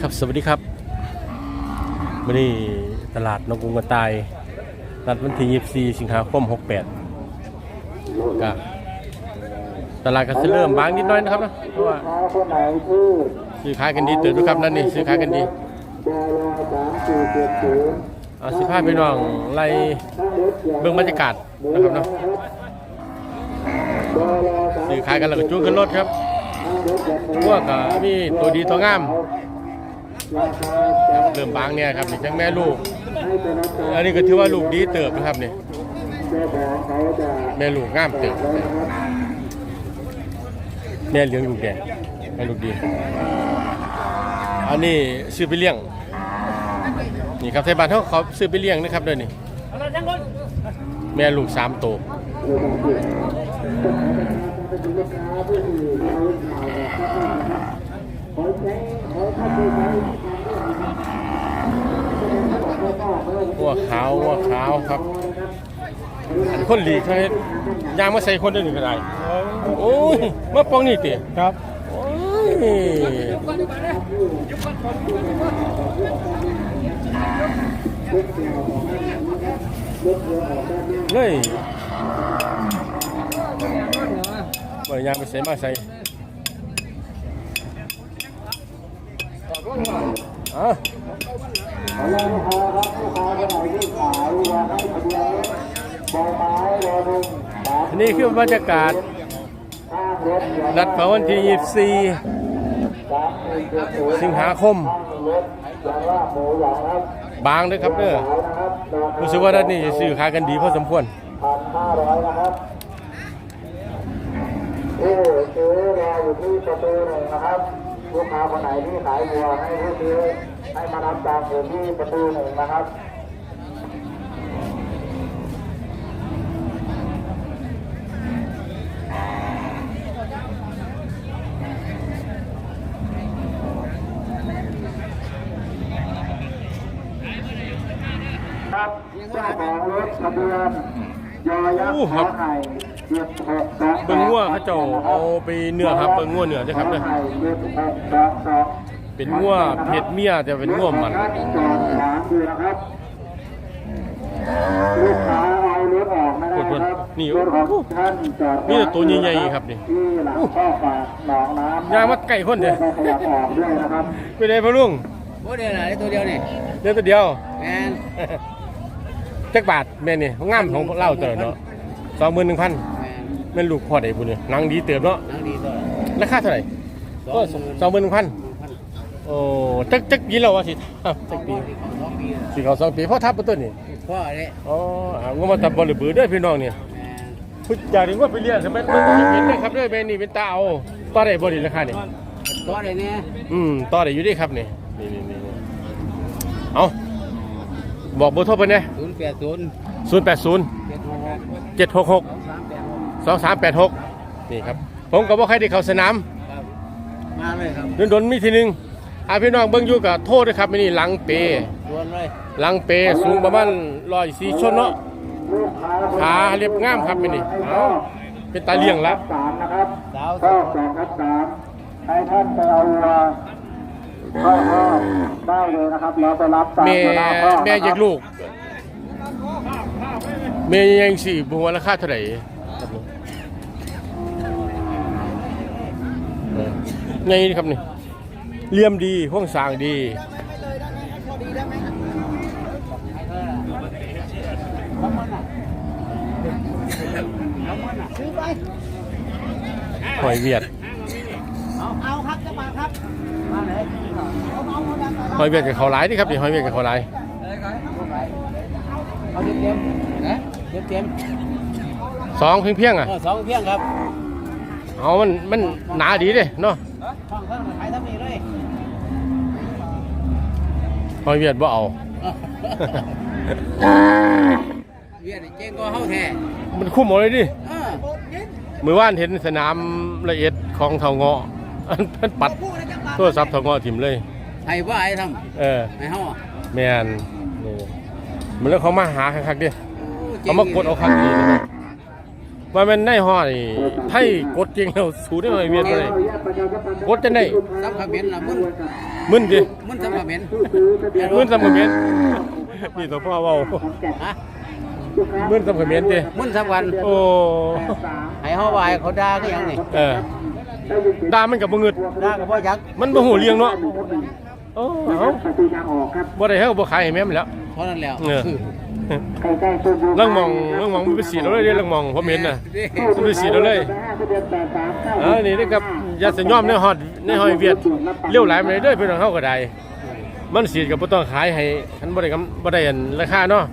ครับสวัสดีครับวันนี้ตลาดนกุงกระต่ายนัดวันที่24สิงหาคม 68ก็ตลาดก็จะเริ่มบางนิดหน้อยนะครับนะเพราะว่าค้าคนไหนที่ซื้อขายกันดีเติร์ดูครับนั่นนี่ซื้อขายกันดีดอลสามสี่เจ็ดศูนย์เอาสิพาพี่น้องไล่ถ้ารเกี่ยวเบิ่งบรรยากาศนะครับเนาะซื้อขายกันแล้วก็จูงขึ้นรถครับพวกก็มีตัวดีตัวงาม เริ่มบางเนี่ยครับนี่จังแม่ลูก อันนี้ก็ถือว่าลูกดีเติบนะครับนี่เจ้าของเขาจะแม่ลูกงามเติบแม่เลี้ยงลูกแดงแม่ลูกดี อันนี้ซื้อไปเลี้ยง นี่ครับไทยบ้านเขาเขาซื้อไปเลี้ยงนะครับเด้อนี่แม่ลูกสามโต วเป็นลูกค้าผู้ที่เขาขายขอใช้ขอถ้าผู้ใช้หัวขาวหัวขาวครับอันคนหลีกเขาเฮ็ดยางมาใส่คนเดียวนี่ก็ได้โอ้ยมาปองนี่ติครับโอ้ยเลยว่ายางไปใส่มาใส่ อะขอรอลูกค้าครับลูกค้าคนไหนที่ขายอยากให้ทะเบียนรถบอไม้รอหนึ่งสามอันนี้คือบรรยากาศข้างรถเดี๋ยวนัดเผาวันที่สามสี่เจ็ดศูนย์24 สิงหาคมข้างรถอย่างว่าหมูอย่างครับบางเด้อครับเด้อขายนะครับดอกรู้สึกว่าด้านนี้ซื้อขายกันดีพอสมควรพันห้าร้อยนะครับผู้ซื้อรออยู่ที่ประตูหนึ่งนะครับ ลูกค้าคนไหนที่ขายวัวให้ผู้ซื้อให้มารับตามอยู่ที่ประตูหนึ่งนะครับครับเจ้าของรถทะเบียนยอยักษ์ขอไข่เจ็ดหกสอง เบิ่งงัวเขาเจ้าเอาไปเนื้อครับเบิ่งงัวเนื้อเด้อครับเด้อขอไข่เจ็ดหกสองสองเป็นงัวเพศเมียแต่เป็นงัวมันจอดขวางอยู่นะครับลูกค้าเอารถออกไม่ได้นะครับนี่รถของท่านจอดมีแต่ตัวใหญ่ๆครับนี่ที่หลังข้อฝากหนองน้ำยางมาไก่คนเด้อไม่ขยับออกด้วยนะครับไปได้พ่อลุงโอ้เดียวนะได้ตัวเดียวนี่เดี๋ยวตัวเดียวแมนจักบาทแม่นี่งามของเล่าเจ้าเนาะ21,000แมนแม่นลูกพ่อได้บุญเนี่ยหนังดีเติบเนาะนั่งดีตัวราคาเท่าไหร่ก็21,000โอ้จักจักปีแล้วว่าสิอ้าวจักปีสองปีแล้วสิเขาสองปีพ่อทับบ่ตัวนี้พ่อเนี่ยอ๋อเอางมาตับบริบือเด้อพี่น้องเนี่ยแมนพุอยากเรียนว่าไปเรียนสมัยมันเห็นได้ครับเด้อแม่นี่เป็นตาเอาต่อได้บ่ดีราคานี่ตัวเลยเนี่ยอืมต่อได้อยู่เดีครับนี่นี่นี่นี่เอาบอกเบอร์โทรไปเนี่ยศูนย์แปดศูนย์ศูนย์แปดศูนย์เจ็ดหกหกเจ็ดหกหก สามแปดหกสองสามแปดหกนี่ครับ ผมก็บ่ใครได้เข้าสนามครับมาเลยครับโดนๆมีทีหนึงอาพี่น้องเบิ่งอยู่กับโทษด้วยครับนี่หลังเปชวนเลยหลังเปสูงประมาณร้อยสี่ชนเนาะลูกค้าคนไหนขาเรียบงามครับนี่เอาเป็นตาเลี้ยงละสามนะครับสาวข้อสองครับสามให้ท่านไปเอาวัวเข้าข้อได้เลยนะครับแล้วไปรับตามแม่ตัวหน้าข้อแม่อยากลูกแม่ยังสี่บัวราคาเท่าไหร่ครับผมเออ ไงนี่ครับนี่เหลี่ยมดีห้องสร้างดีหอยเวียดเอาครับจะมาครับมาไหนหอยเวียดกับเขาหลายนี่ครับนี่หอยเวียดกับเขาหลายเอาเต็มเต็มนะเต็มเต็มสองเพียงเพียงๆอะเออสองเพียงครับ เอามันมันหนาดีเด้เนาะช่องข้างขายทั้งนี้เลยหอยเวียดบ่เอา เวียนเจ๊งก็เข้าแท้มันคุ้มหมดเลยดิเออมือว่านเห็นสนามละเอียดของเถาเงาะอันเพิ่นปัดโทรศัพท์เถาเงาะถิ่มเลยให้ว่าไอ้ทเออำให้เฮาอะแมนนี่มันแล้วเขามาหาคักๆดิโอ้เขามากดเอาคักดีนะครับ ว่ามันได้ห่อนี่ไทยกดจริงแล้วสูได้มาเวียนเลยกดจะได้ซับขมิ้นละมึนมึนดิมึนซับขมิ้นมึนสมเขมรนี่ตัวพ่อเว้าฮะมึนสมเขมรดิมึนสักวันโอ้ให้เฮาว่าให้เขาด่าก็ยังนี่เออดามันกับบ่งึดด่าก็บ่ยักมันบ่หูเลี้ยงเนาะโอ้เอ้าประตูทางออกครับบ่ได้เฮาบ่ขายให้แม่มแล้วเท่านั้นแล้วเออใก ล้ๆตัวลังมองลังมองมันไปสีเราเลยเด้ลังมองผมเห็นน่ะมันไปสีเราเลยเออนี่นะครับอย่าสยอมในฮอดในหอยเวียดเลี้ยวหลายมาเลยเด้อพี่น้องเฮาก็ได้มันสีก็บ่ต้องขายให้คันบ่ได้กำบ่ได้อันราคาเนาะ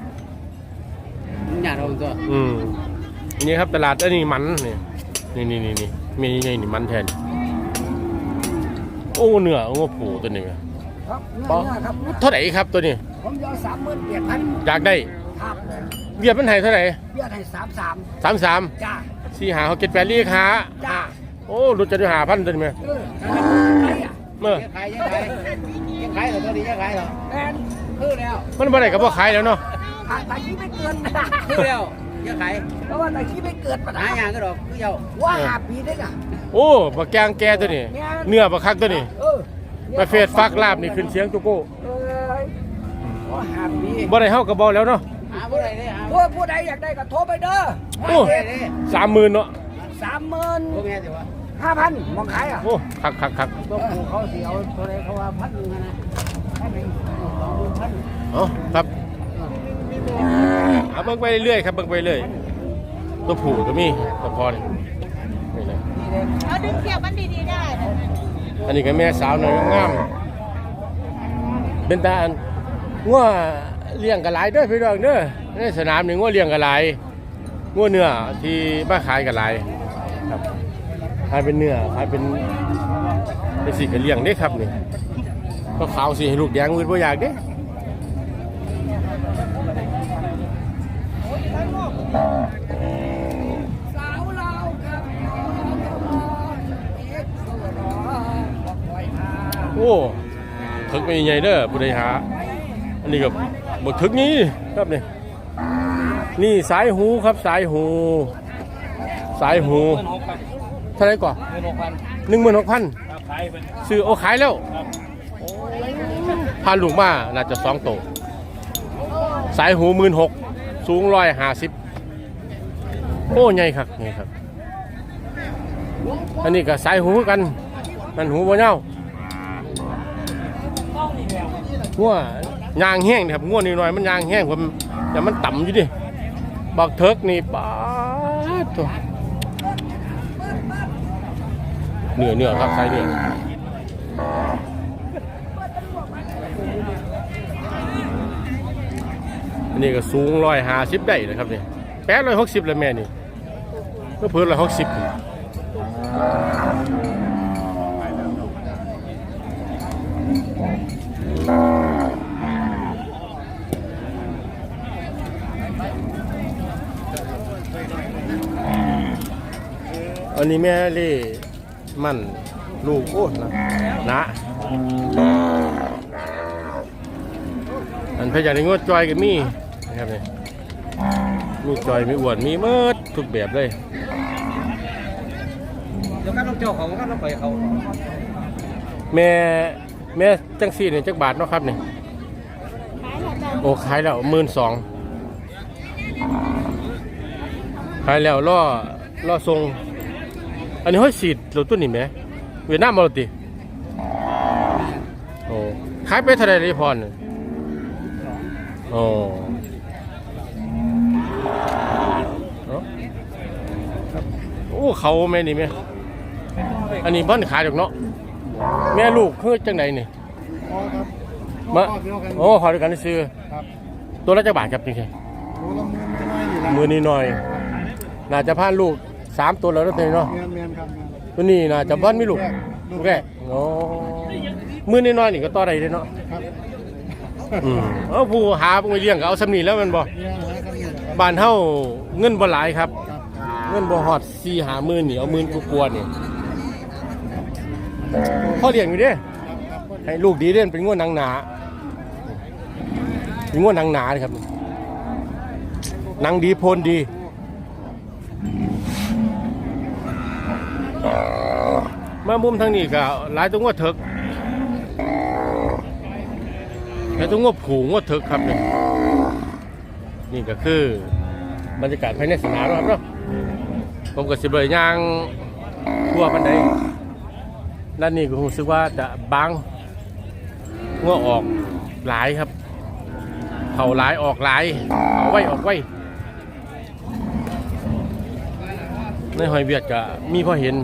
มันหยาดเอาตัวอืมนี่ครับตลาดอันนี้มันนี่นี่นี่นี่นี่มีนี่นี่มันแทนโอ้เนื้อโอ้ปูตัวนี้ครับปอเท่าไหร่ครับตัวนี้ผมยอสามหมื่นเจ็ดพันอยากได้ ครับเบียดมันให้เท่าไหร่เบี้ยให้สามสามสามสามจ้าสี่หาเขาเก็ดแปดลีขาจ้าโอ้รู้จะได้หาพันตัวนี้ไหมเอออะไรอะเมื่อยังขายยังขายยังขายเหรอตัวนี้ยังขายเหรอแอนคือแล้วมันบ่ได้กับพ่ขายแล้วเนาะตาขี้ไม่เกินคือแล้วยังขายเพราะว่าตาขี้ไม่เกินปัญหาอย่างก็ดอกคือเจ้าว่าหาปีได้ก่ะโอ้บักแกงแกตัวนี้ เนื้อบักคักตัวนี้เออมาเฟสฟักลาบนี่ขึ้นเสียงจุโก้เออว่าหาปีบ่ได้เฮากับบ่แล้วเนาะหา ผู้ใดได้หาผู้ผู้ใดอยากได้ก็โทรไปเด้อโอ้สามหมื่นเนาะสามหมื่นห้าพันมองขายอะโอ้คักคักคักตัวผู้เขาเสียวตัวใดเขาว่าพันหนึ่งนะพันหนึ่งสองหมื่นพันเอ๋อครับเอาเบิ่งไปเรื่อยๆครับเบิ่งไปเรื่อยตัวผู้ก็มีตัวพอนี่นี่นะเอาดึงเสียบมันดีๆได้นะอันนี้ก็แม่สาวหน่อยงามๆเป็นตาอันงัว เลี้ยงกระหลายเด้อพี่น้องเด้อในสนามนี่งัวเลี้ยงกระหลายงัวเนื้อที่มาขายกระหลายครับขายเป็นเนื้อขายเป็นเป็นสีกระเลี้ยงเด้ครับนี่ก็ขาวสิให้ลูกแดงมืดบ่อยากเด้สาวเราครับเอ็กซ์สวัสดีบอกไว้ค่ะโอ้ถึกไม่ใหญ่เด้อผู้ใดหา อันนี้ก็บ่ ถึกนี้ครับนี่นี่สายหูครับสายหู สายหูเท่าไหรก่อนเงินหกพันหนึ่งหมื่นหกพันขายเป็นซื้อโอาขายแล้วพาลูกมาน่าจะสองโตวสายหูหมื่นหกสูงร้อยห้าสิบโอ้ใหญ่ครับใหญ่ครับ อันนี้ก็สายหูคือกันมันหูบ่เน่าง่ว ยางแห้งนี่ครับง่วนิดหน่อยมันยางแห้งผมแต่มันต่ำอยู่ดิบักเทิกนี่ป้าตัวเหนื้อเหนื้อครับสายเนื้ออันนี้ก็สูงร้อยห้าสิบได้นะครับเนี่ยแปดร้อยหกสิบเลยแม่นี่ก็เพิ่มร้อยหกสิบ อันนี้แม่เล่มันลูกโอ้นะนะอันพยานในงวดจอยก็มีนะครับนี่มีจอยมีอ้วนมีเมิดทุกแบบเลยเดี๋ยวกันต้องเจ้าของกันต้องไปเขาแม่แม่จังสี่เนี่ยจักบาทเนาะครับนี่โอ้ขายแล้วหมื่นสองขายแล้วล่อล่อทรง อันนี้ห้อยสีดหรือตัวนี้ไหมเวียดนามมาหรือติโอ้ขายไปเท่าไหรเลยพรน่ะโอ้เอ้าครับโอ้เขาแม่นี่ไหมอันนี้บ้านขายดอกเนาะแม่ลูกคือจังไหนนี่มาโอ้ขอด้วยกันซื้อตัวละจักบาทครับจริงๆมือนี้หน่อยน่าจะพานลูก สามตัวแล้วนะตัวนี้เนาะเมียนเมียนครับตัวนี้น่าจะพันไม่ลูกลูกแก่โอ้มือนี้น้อยนี่ก็ต่อได้เลยเนาะอืมเอาผู้หาผู้เลี้ยงก็เอาสำนีแล้วแมันบ่เมียนอะไรกันนี่ครับบ้านเฮาเงินบ่หลายครับครับ เงินบ่ฮอด4 5หมื่นนี่เอาหมื่นกว่าๆนี่พ่อเลี้ยงอยู่เด้ให้ลูกดีเด่นเป็นงวดหนังหนาเป็นงวดหนังหนาเลยครับหนังดีโพนดี มามุมทางนี้ก็หลายตัวงวดถึกหลายตัวงวดผูงวดถึกครับนี่นี่ก็คือบรรยากาศภายในสนามนะครับเนาะผมก็สิบเลยย่างทั่วปันไดด้านนี้ก็รู้สึกว่าจะบางงัวออกหลายครับเขาหลายออกหลายเอาไว้ออกไว้ ในหอยเวียดก็มีพอเห็น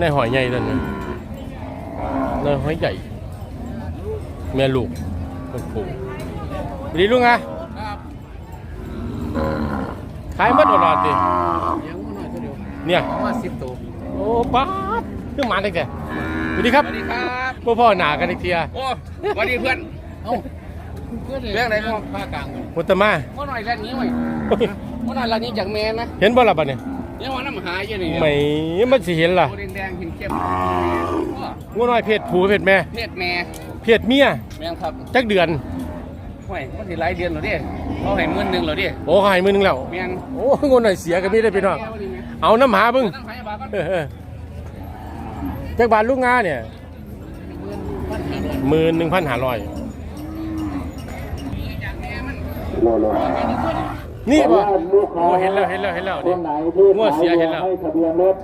ในหอยใหญ่ตัวนี้ในหอยใหญ่แม่ลูกลูกผูดีลุงอะขายหมัดอลอดดิยังมันน้อยตัวเดียวเนี่ยประมาณสิบตัวโอ้ป๊าดเพิ่งมาได้แกสวัสดีครับสวัสดีครับพ่อพ่อหนากันอีกทีอะโอ้สวัสดีเพื่อนเอ้าเพื่อนเรื่องอะไรก็ภาคกลางพุทธมาเมื่อหน่อยแรกนี้ไว้เมื่อหน่อยแรกนี้จากแมนนะเห็นบ่ล่ะบัดเนี่ย ยังวันน้ำหายอยู่นี่ไม่มันสิเห็นล่ะตัวแดงๆเข้มงัวน้อยเพศผู้เพศแม่ๆเพศแม่เพศเมียแม่งครับจักเดือนห่วยมันสิหลายเดือนแล้วดิเขาให้หมื่นหนึ่งแล้วดิโอ้เขาให้มือหนึงแล้วแม่งโอ้งัวน้อยเสียกันมีได้พี่น้องเอาน้ำหาเบึงต้องหายบาทก่อนเออเออจักบาทลูกงาเนี่ยหมื่นหนึ่งพันห้าร้อย นี่บ่ลูกค้าโอ้เห็นแล้วเห็นแล้วเห็นแล้วคนี่นไหนที่งัวเสียเห็นแล้วให้ทะเบียนรถ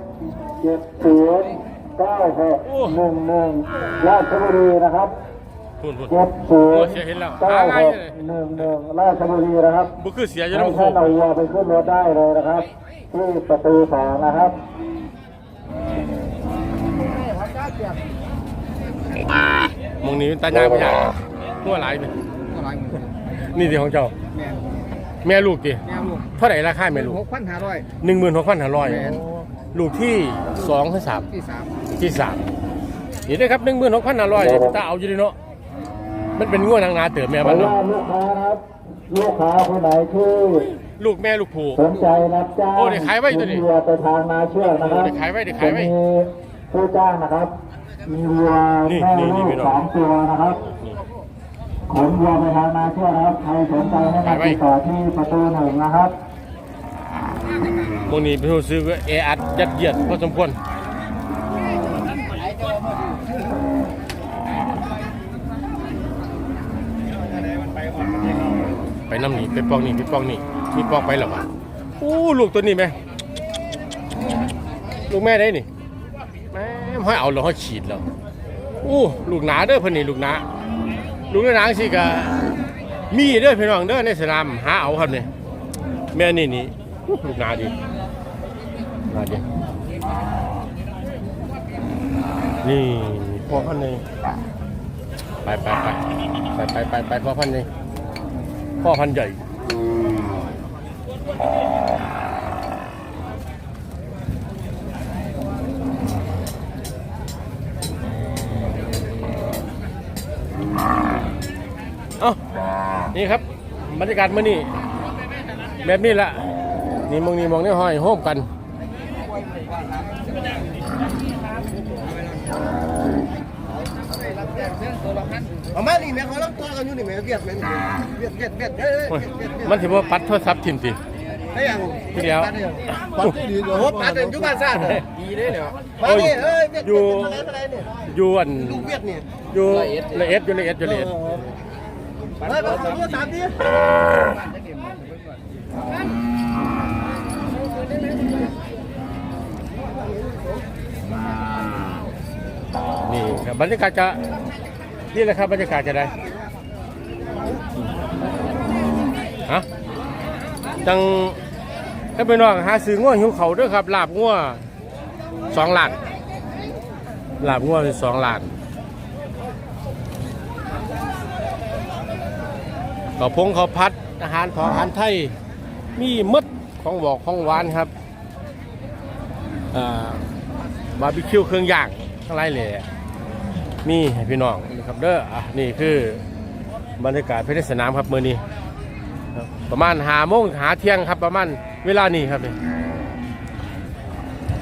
เจ็ดศูนย์เก้าหกโอ้หนึ่งหนึ่งราชบุรีนะครับพูดพูดเจ็ดศูนงัวย์เสียเห็นแล้วเก้าหาง่ายหกเลยหนึ่งหนึ่งราชบุรีนะครับบุคือเสียอยู่ให้น้ำโขท่านงเอาวัวไปขึ้นรถได้เลยนะครับที่ประตูสองนะครับมองนี้ตายางไม่ยากงัวหลายเลยนี่ที่ของเจ้า แม่งแม่ลูกดิแม่งลูกเท่าไหร่ราคาแม่ลูกหกพันห้าร้อยหนึ่งหมื่นหกพันห้าร้อยแม่นลูกที่สองที่สามที่สามที่สามนี่นะครับหนึ่งหมื่นหกพันห้าร้อยตาเอาอยู่ดีเนาะมันเป็นง่วงทางนาเติมแม่เพมันราะเนาะว่าลูกค้านะครับลูกค้าคนไหนที่ลูกแม่ลูกผูสนใจรับจ้างโอ้เดี๋ยวขายไว้ตัวนี้มีวัวไปทางนาเชือกนะครับเดี๋ยวขายไว้เดี๋ยวขายไว้จะมีผู้จ้างนะครับมีวัวนี่แม่นี่นี่ลูพี่กน้องสามตัวนะครับนี่ ขนวัวไปทางนาเชือนะครับ ใครสนใจให้มาติดต่อที่ประตูหนึ่งนะครับโมนี้เป็นผู้ซื้อก็เออัดยัดเยียดพอสมควรไปน้ำนี่ไปปองนี่ไปปองนี่มีปองไปหรอวะโอ้ลูกตัวนี้ไหมลูกแม่ได้นี่แม่ห้อยเอาเราห้อยฉีดแล้วโอ้ลูกหนาเด้อเพิ่นนี่ลูกหนา ลูกหนาสิกะมีเด้อพี่น้องเด้อในสนามหาเอาครับเนี่ยแม่นี่นี่ลูกนาดีนาดีนี่พ่อพันนี่ไปไปไปไปไปไปไปพ่อพันนี่พ่อพันใหญ่ นี่ครับบรรยากาศมื่อนี้แบบนี้ละนี่มองนี่มองนี่ห้อยโฮมกันเอามานี่แม่เขาลังตัวกันอยู่นี่แม่เวียดแม่เวียดเวียดเวียดเอ้ยโอ้ยมันถือว่าปัดโทรศัพท์ทิมสิได้ยังที่เดียวปัดที่ดีโอ้ปัดเดินอยู่บ้านซ่าดีเลยเหรอมาโอ้ยนี่เอ้ยเวียดอยู่เวียดอะไรเนี่ยอยู่อันลูกเวียดนี่อยู่ละเอ็ดอยู่ละเอ็ดอยู่ละเอ็ด เฮ้ยมาขอตัวสามทีนี่ครับบรรยากาศจะนี่แหละครับบรรยากาศจะได้ฮะจังถ้าไปนองหาซื้อง้วหิวเขาด้วยครับลาบง้วสองหลานลาบง้วสองหลาน ข้าวพงข้าวพัดอาหารของอาหารไทย มีมดของบอกของหวานครับบาร์บีคิวเครื่องย่างทั้งหลายแหล่นี่ให้พี่น้องนะครับเด้ออะนี่คือบรรยากาศภายในสนามครับมื้อนี้ประมาณหาโมงหาเที่ยงครับ ประมาณเวลานี้ครับนี่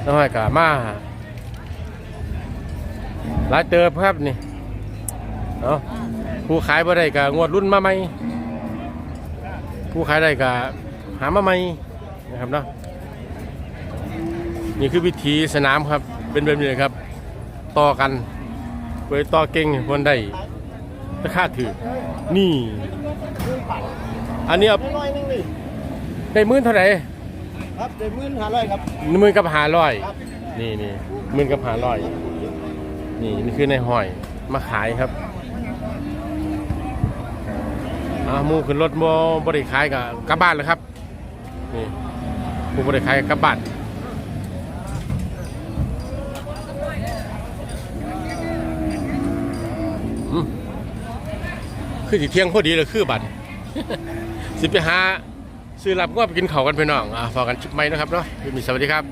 น้อยกะมาหลายเติบครับนี่เนาะผู้ขายบ่ได้ก็งวดรุ่นมาใหม่ ผู้ขายได้ก็หามาใหม่นะครับเนาะนี่คือวิธีสนามครับเป็นแบบนี้ครับ ต่อกันเปิดต่อเก่งคนได้ราคาถือนี่ อันนี้เอาน้อยนึงนี่ได้หมื่นเท่าไหร่ครับเจ็ดหมื่นห้าร้อยครับหมื่นกับหาร้อยนี่นี่หมื่นกับหาร้อยนี่นี่คือในหอยมาขายครับ อามูขึ้นรถโมบริขายกับกลับบ้านเลยครับนี่มูบริขายกลับบ้านคือสิเที่ยงพอดีเลยคือบัตรสิไปหาซื้อรับก็ไปกินข้ากันไปน้องอ่าพอกันชุดใหม่นะครับเนาะมีสวัสดีครับ